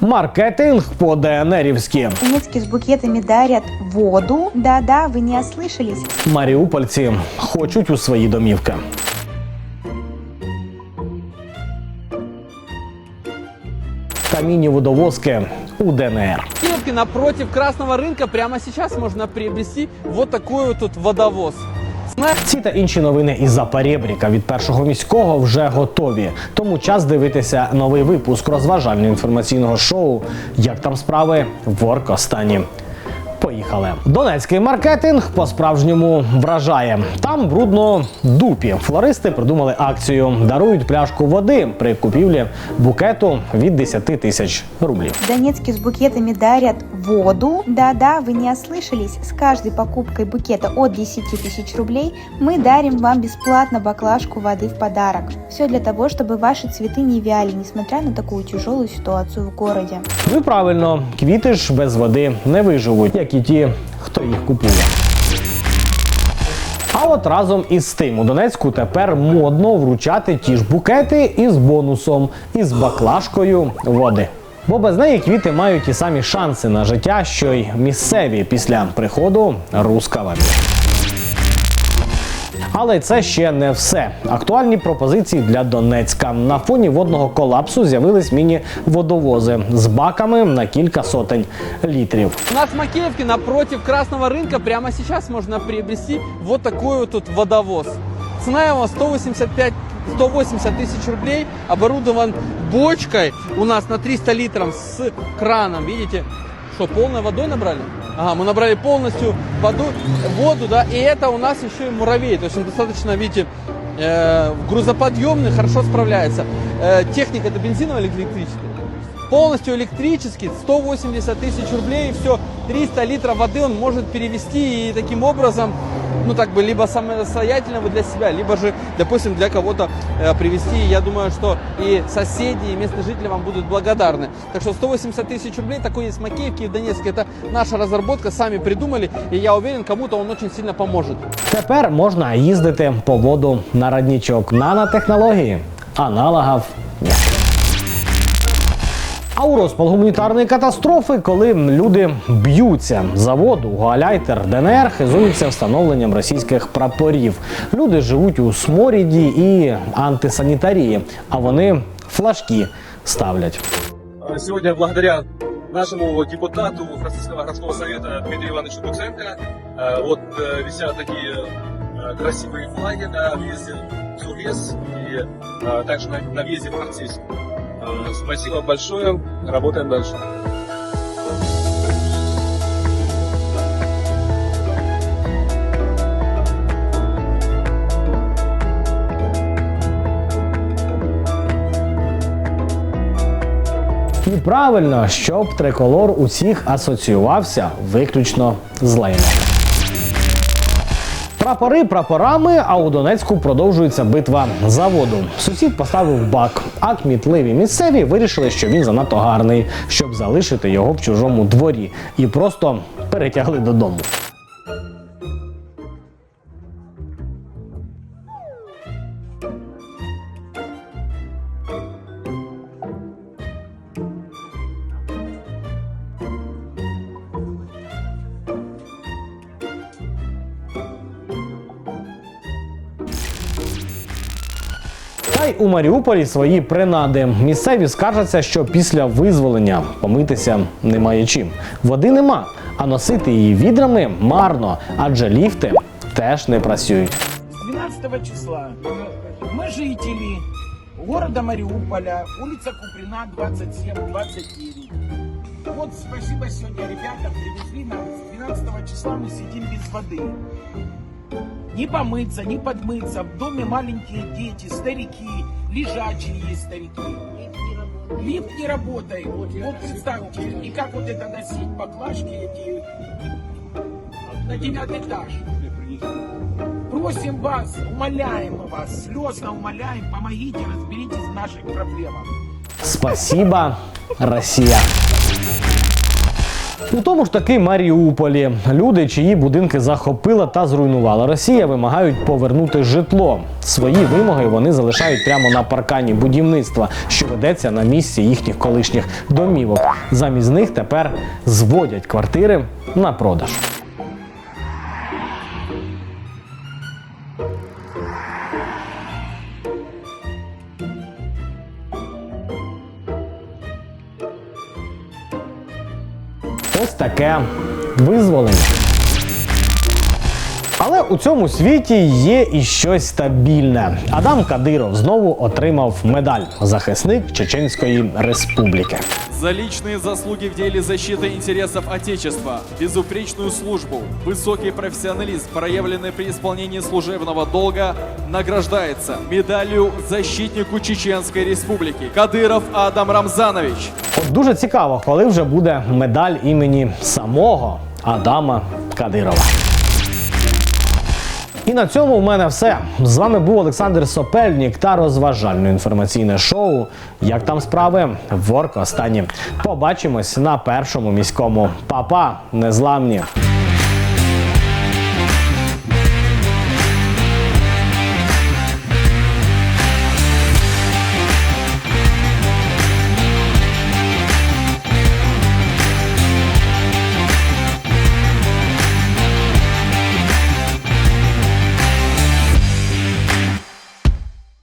Маркетинг по ДНРівськи. Немецки с букетами дарят воду. Да-да, вы не ослышались. Маріупольці хочуть у свої домівки. Камінні водовозки у ДНР. В Киевке напротив Красного рынка прямо сейчас можно приобрести вот такой вот тут водовоз. Ці та інші новини із Запорєбріка від першого міського вже готові. Тому час дивитися новий випуск розважально-інформаційного шоу Як там справи в Оркостані. Поїхали. Донецький маркетинг по-справжньому вражає. Там брудно дупі. Флористи придумали акцію. Дарують пляшку води при купівлі букету від 10 тисяч рублів. В Донецке с букетами дарят воду. Да-да, вы не ослышались. С каждой покупкой букета от 10 тысяч рублей мы дарим вам бесплатно баклажку воды в подарок. Все для того, чтобы ваши цветы не вяли, несмотря на такую тяжелую ситуацию в городе. Ну і правильно, квіти ж без води не виживуть, як і ті, хто їх купує. А от разом із тим у Донецьку тепер модно вручати ті ж букети із бонусом, із баклажкою води. Бо без неї квіти мають ті самі шанси на життя, що й місцеві після приходу рускава. Але це ще не все. Актуальні пропозиції для Донецька. На фоні водного колапсу з'явились міні-водовози з баками на кілька сотень літрів. У нас в Макеевке напротив Красного рынка прямо сейчас можно приобрести вот такой вот тут водовоз. Цена его 185 180 тысяч рублей, оборудован бочкой у нас на 300 литров с краном, видите? Что, полной водой набрали? Ага, мы набрали полностью воду, воду, да, и это у нас еще и муравей, то есть он достаточно, видите, э, грузоподъемный, хорошо справляется. Э, техника это бензиновая или электрическая? Полностью электрический, 180 тысяч рублей, и все, 300 литров воды он может перевести и таким образом, ну так бы, либо самостоятельно вы для себя, либо же, допустим, для кого-то э, привезти. Я думаю, что и соседи, и местные жители вам будут благодарны. Так что 180 тысяч рублей, такой есть в Макеевке и в Донецке. Это наша разработка, сами придумали, и я уверен, кому-то он очень сильно поможет. Тепер можна їздити по воду на роднічок. Нанотехнології аналогів ні. А у розпал гуманітарної катастрофи, коли люди б'ються за воду, Галяйтер ДНР хизується встановленням російських прапорів. Люди живуть у сморіді і антисанітарії, а вони флажки ставлять. Сегодня благодаря нашему депутату Франциского городского совета Дмитрию Ивановичу Дуценко э, вот э, висят такие э, красивые флаги на въезде в Сурес и э, также на, на въезде в Франциск. Спасибо большое, работаем дальше. І правильно, щоб триколор усіх асоціювався виключно з лайном. Прапори прапорами, а у Донецьку продовжується битва за воду. Сусід поставив бак, а кмітливі місцеві вирішили, що він занадто гарний, щоб залишити його в чужому дворі, і просто перетягли додому. Та й у Маріуполі свої принади. Місцеві скаржаться, що після визволення помитися немає чим. Води нема, а носити її відрами марно, адже ліфти теж не працюють. С 12 числа мы жители города Мариуполя, улица Куприна, 27-29. Вот спасибо сегодня ребятам привезли нам. С 12 числа мы сидим без воды. Не помыться, не подмыться. В доме маленькие дети, старики, лежачие есть старики. Лифт не работает. Вот представьте, и как вот это носить? Баклажки эти на девятый этаж. Просим вас, умоляем вас, слезно умоляем, помогите, разберитесь в наших проблемах. Спасіба, Росія. У тому ж таки Маріуполі люди, чиї будинки захопила та зруйнувала Росія, вимагають повернути житло. Свої вимоги вони залишають прямо на паркані будівництва, що ведеться на місці їхніх колишніх домівок. Замість них тепер зводять квартири на продаж. Ось таке визволення. Але у цьому світі є і щось стабільне. Адам Кадиров знову отримав медаль захисник Чеченської Республіки. За личные заслуги в деле защиты интересов Отечества, безупречную службу, высокий профессионализм, проявленный при исполнении служебного долга, награждается медалью защитнику Чеченской Республики Кадыров Адам Рамзанович. От дуже цікаво, коли вже буде медаль імені самого Адама Кадирова. І на цьому в мене все. З вами був Олександр Сопельнік та розважальне інформаційне шоу. Як там справи? Ворк останні. Побачимось на першому міському. Па-па, незламні.